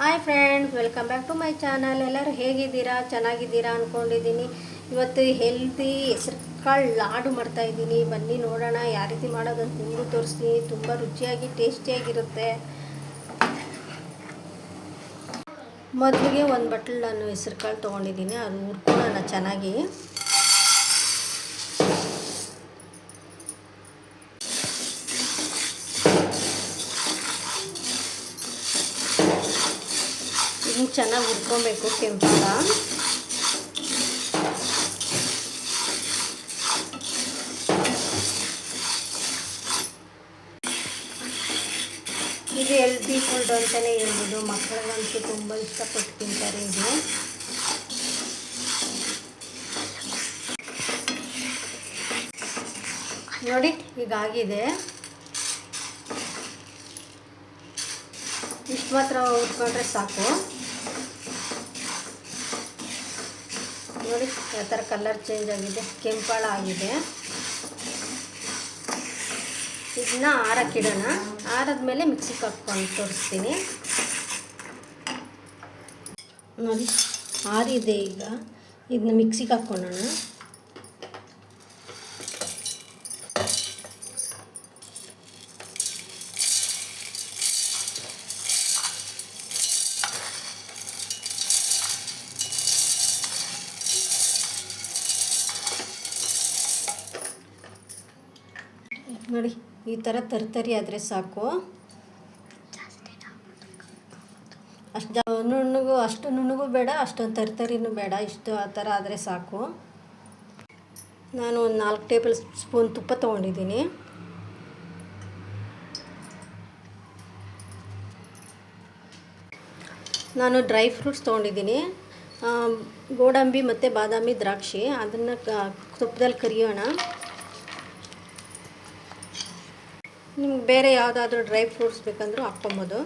Hi friends welcome back to my channel ಎಲ್ಲರೂ ಹೇಗಿದ್ದೀರಾ? ಚೆನ್ನಾಗಿದ್ದೀರಾ ಅಂದ್ಕೊಂಡಿದ್ದೀನಿ ಇವತ್ತು ಹೆಲ್ದಿ ಹೆಸರು ಕಾಳು ಲಾಡು ಮಾಡ್ತಾ ಇದ್ದೀನಿ. ಬನ್ನಿ ನೋಡೋಣ, ಯಾವ ರೀತಿ ಮಾಡೋದಂತ ನಿಮಗೂ ತೋರಿಸ್ತೀನಿ. ತುಂಬ ರುಚಿಯಾಗಿ, ಟೇಸ್ಟಿಯಾಗಿರುತ್ತೆ. ಮೊದಲಿಗೆ ಒಂದು ಬಟ್ಲು ನಾನು ಹೆಸರು ಕಾಳು ತೊಗೊಂಡಿದ್ದೀನಿ. ಅದು ಹುರ್ಕೊಳ್ಳೋಣ ಚೆನ್ನಾಗಿ. ಚೆನ್ನಾಗಿ ಹುರ್ಕೊಬೇಕು ಕೆಂಪಾಗ ಇದು ಹೆಲ್ದಿ ಫುಡ್ ಅಂತಲೇ ಹೇಳ್ಬೋದು. ಮಕ್ಕಳಿಗಂತೂ ತುಂಬ ಇಷ್ಟಪಟ್ಟು ತಿಂತಾರೆ ಇದು. ನೋಡಿ ಈಗಾಗಿದೆ ಇಷ್ಟು ಮಾತ್ರ ಉಟ್ಕೊಂಡ್ರೆ ಸಾಕು. ನೋಡಿ ಯಾವ ಥರ ಕಲರ್ ಚೇಂಜ್ ಆಗಿದೆ, ಕೆಂಪಾಳ ಆಗಿದೆ. ಇದನ್ನ ಆರಕ್ಕಿಡೋಣ ಆರದ್ಮೇಲೆ ಮಿಕ್ಸಿಗೆ ಹಾಕ್ಕೊಂಡು ತೋರಿಸ್ತೀನಿ. ನೋಡಿ, ಆರಿದೆ ಈಗ. ಇದನ್ನ ಮಿಕ್ಸಿಗೆ ಹಾಕ್ಕೊಳ್ಳೋಣ ನೋಡಿ, ಈ ಥರ ತರ್ತರಿ ಆದರೆ ಸಾಕು. ಅಷ್ಟು ನುಣ್ಣಗೂ ಅಷ್ಟು ನುಣ್ಣಗೂ ಬೇಡ, ಅಷ್ಟೊಂದು ತರ್ತರಿನೂ ಬೇಡ. ಇಷ್ಟು ಆ ಥರ ಆದರೆ ಸಾಕು. ನಾನು ಒಂದು ನಾಲ್ಕು ಟೇಬಲ್ ಸ್ಪೂನ್ ತುಪ್ಪ ತೊಗೊಂಡಿದ್ದೀನಿ. ನಾನು ಡ್ರೈ ಫ್ರೂಟ್ಸ್ ತೊಗೊಂಡಿದ್ದೀನಿ. ಗೋಡಂಬಿ ಮತ್ತು ಬಾದಾಮಿ ದ್ರಾಕ್ಷಿ. ಅದನ್ನು ತುಪ್ಪದಲ್ಲಿ ಕರಿಯೋಣ. ನಿಮ್ಗೆ ಬೇರೆ ಯಾವುದಾದ್ರೂ ಡ್ರೈ ಫ್ರೂಟ್ಸ್ ಬೇಕಂದ್ರೂ ಹಾಕ್ಕೊಬೋದು.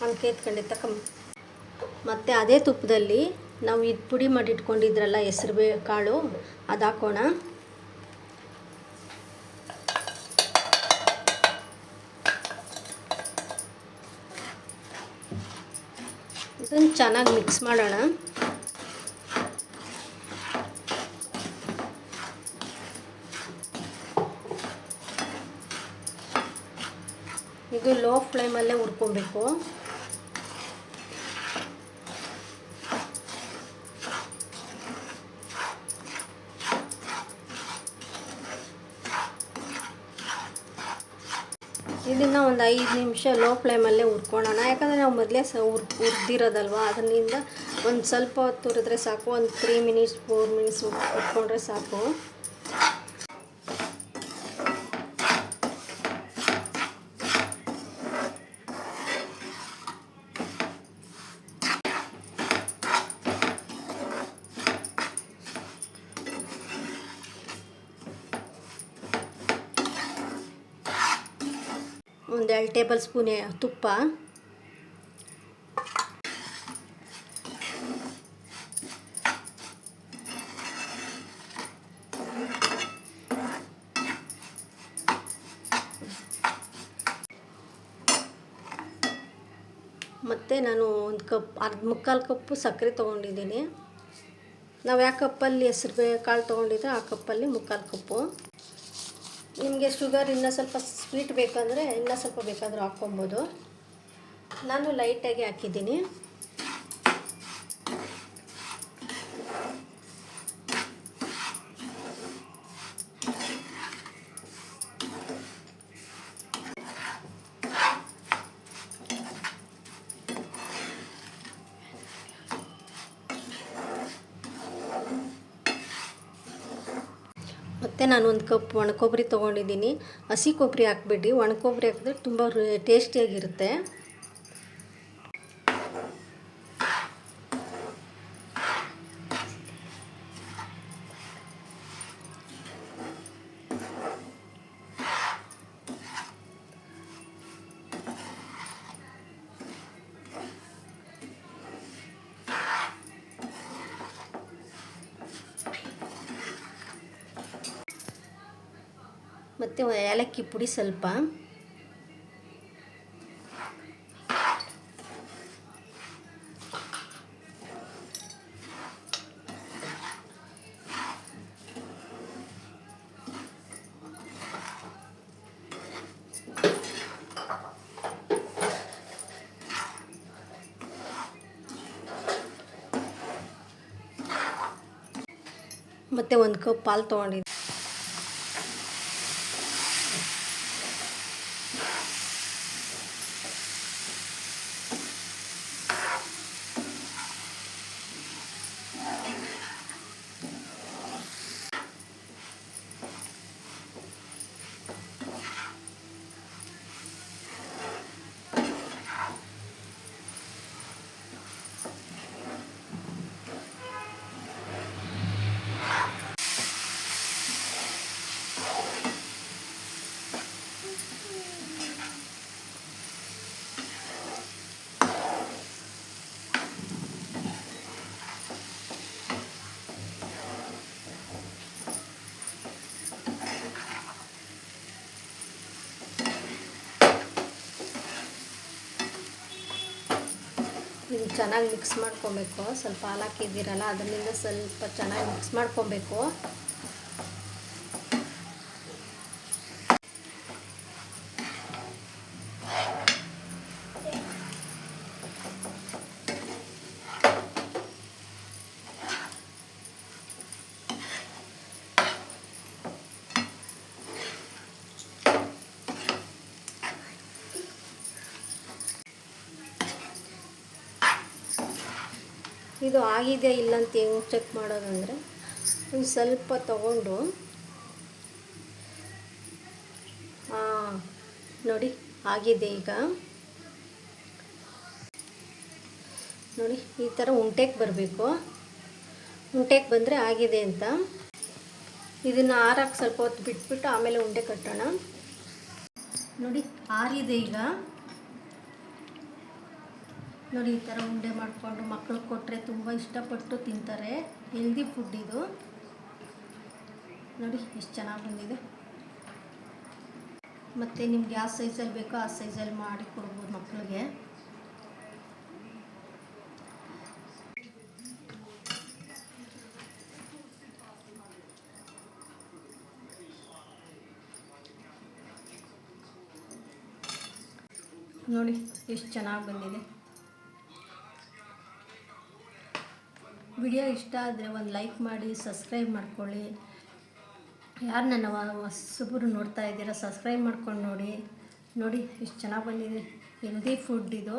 ಮೊಳಕೆ ಎತ್ಕೊಂಡಿದ್ದ ತಕ್ಕ ಮತ್ತು ಅದೇ ತುಪ್ಪದಲ್ಲಿ ನಾವು ಇದು ಪುಡಿ ಮಾಡಿ ಇಟ್ಕೊಂಡಿದ್ರಲ್ಲ ಹೆಸ್ರು ಬೇ ಕಾಳು, ಅದು ಹಾಕೋಣ. ಇದನ್ನು ಚೆನ್ನಾಗಿ ಮಿಕ್ಸ್ ಮಾಡೋಣ. ಇದು ಲೋ ಫ್ಲೇಮಲ್ಲೇ ಹುರ್ಕೊಬೇಕು. ಇದನ್ನು ಒಂದು ಐದು ನಿಮಿಷ ಲೋ ಫ್ಲೇಮಲ್ಲೇ ಹುರ್ಕೊಳ್ಳೋಣ ಯಾಕಂದರೆ ನಾವು ಮೊದಲೇ ಸ ಅದರಿಂದ ಒಂದು ಸ್ವಲ್ಪ ಹೊತ್ತು ಹುರಿದ್ರೆ ಸಾಕು, ಒಂದು ತ್ರೀ ಮಿನಿಟ್ಸ್ ಫೋರ್ ಮಿನಿಟ್ಸ್ ಹುರ್ಕೊಂಡ್ರೆ ಸಾಕು. ಒಂದು ಎರಡು ಟೇಬಲ್ ಸ್ಪೂನ್ ತುಪ್ಪ. ಮತ್ತು ನಾನು ಒಂದು ಕಪ್, ಅರ್ಧ ಮುಕ್ಕಾಲು ಕಪ್ಪು ಸಕ್ಕರೆ ತೊಗೊಂಡಿದ್ದೀನಿ. ನಾವು ಯಾವ ಕಪ್ಪಲ್ಲಿ ಹೆಸ್ರು ಕಾಳು ತೊಗೊಂಡಿದ್ರೆ ಆ ಕಪ್ಪಲ್ಲಿ ಮುಕ್ಕಾಲು ಕಪ್ಪು. ನಿಮಗೆ ಶುಗರ್ ಇನ್ನೂ ಸ್ವಲ್ಪ ಸ್ವೀಟ್ ಬೇಕಂದರೆ ಇನ್ನೂ ಸ್ವಲ್ಪ ಬೇಕಾದರೂ ಹಾಕ್ಕೊಬೋದು. ನಾನು ಲೈಟಾಗಿ ಹಾಕಿದ್ದೀನಿ. ಮತ್ತು ನಾನು ಒಂದು ಕಪ್ ಒಣ ಕೊಬ್ಬರಿ ತೊಗೊಂಡಿದ್ದೀನಿ ಹಸಿ ಕೊಬ್ಬರಿ ಹಾಕ್ಬೇಡಿ ಒಣ ಕೊಬ್ಬರಿ ಹಾಕಿದ್ರೆ ತುಂಬ ಟೇಸ್ಟಿಯಾಗಿರುತ್ತೆ ಮತ್ತು ಏಲಕ್ಕಿ ಪುಡಿ ಸ್ವಲ್ಪ ಮತ್ತು ಒಂದು ಕಪ್ ಹಾಲು ತೊಗೊಂಡಿದ್ದೆ ಇದು ಚೆನ್ನಾಗಿ ಮಿಕ್ಸ್ ಮಾಡ್ಕೊಬೇಕು. ಸ್ವಲ್ಪ ಹಾಲು ಹಾಕಿದ್ದೀರಲ್ಲ ಅದರಿಂದ ಸ್ವಲ್ಪ ಚೆನ್ನಾಗಿ ಮಿಕ್ಸ್ ಮಾಡ್ಕೊಬೇಕು. ಇದು ಆಗಿದೆಯಾ ಇಲ್ಲ ಅಂತ ಹೆಂಗೆ ಚೆಕ್ ಮಾಡೋದಂದರೆ, ಒಂದು ಸ್ವಲ್ಪ ತಗೊಂಡು ಹಾಂ ನೋಡಿ ಆಗಿದೆ ಈಗ. ನೋಡಿ, ಈ ಥರ ಉಂಟೆಗೆ ಬರಬೇಕು. ಉಂಟೆಗೆ ಬಂದರೆ ಆಗಿದೆ ಅಂತ. ಇದನ್ನು ಆರಕ್ಕೆ ಸ್ವಲ್ಪ ಹೊತ್ತು ಬಿಟ್ಬಿಟ್ಟು ಆಮೇಲೆ ಉಂಡೆ ಕಟ್ಟೋಣ. ನೋಡಿ ಆರಿದೆ ಈಗ. ನೋಡಿ, ಈ ಥರ ಉಂಡೆ ಮಾಡಿಕೊಂಡು ಮಕ್ಕಳು ಕೊಟ್ಟರೆ ತುಂಬ ಇಷ್ಟಪಟ್ಟು ತಿಂತಾರೆ. ಹೆಲ್ದಿ ಫುಡ್ ಇದು. ನೋಡಿ, ಎಷ್ಟು ಚೆನ್ನಾಗಿ ಬಂದಿದೆ. ಮತ್ತು ನಿಮ್ಗೆ ಯಾವ ಸೈಜಲ್ಲಿ ಬೇಕೋ ಆ ಸೈಜಲ್ಲಿ ಮಾಡಿ ಕೊಡ್ಬೋದು ಮಕ್ಕಳಿಗೆ ನೋಡಿ, ಎಷ್ಟು ಚೆನ್ನಾಗಿ ಬಂದಿದೆ. ವಿಡಿಯೋ ಇಷ್ಟ ಆದರೆ ಒಂದು ಲೈಕ್ ಮಾಡಿ, ಸಬ್ಸ್ಕ್ರೈಬ್ ಮಾಡ್ಕೊಳ್ಳಿ. ಯಾರು ನನ್ನ ಹೊಸಬರು ನೋಡ್ತಾ ಇದ್ದೀರಾ, ಸಬ್ಸ್ಕ್ರೈಬ್ ಮಾಡ್ಕೊಂಡು ನೋಡಿ. ನೋಡಿ, ಎಷ್ಟು ಚೆನ್ನಾಗಿ ಬಂದಿದೆ. ಹೆಲ್ದಿ ಫುಡ್ ಇದು.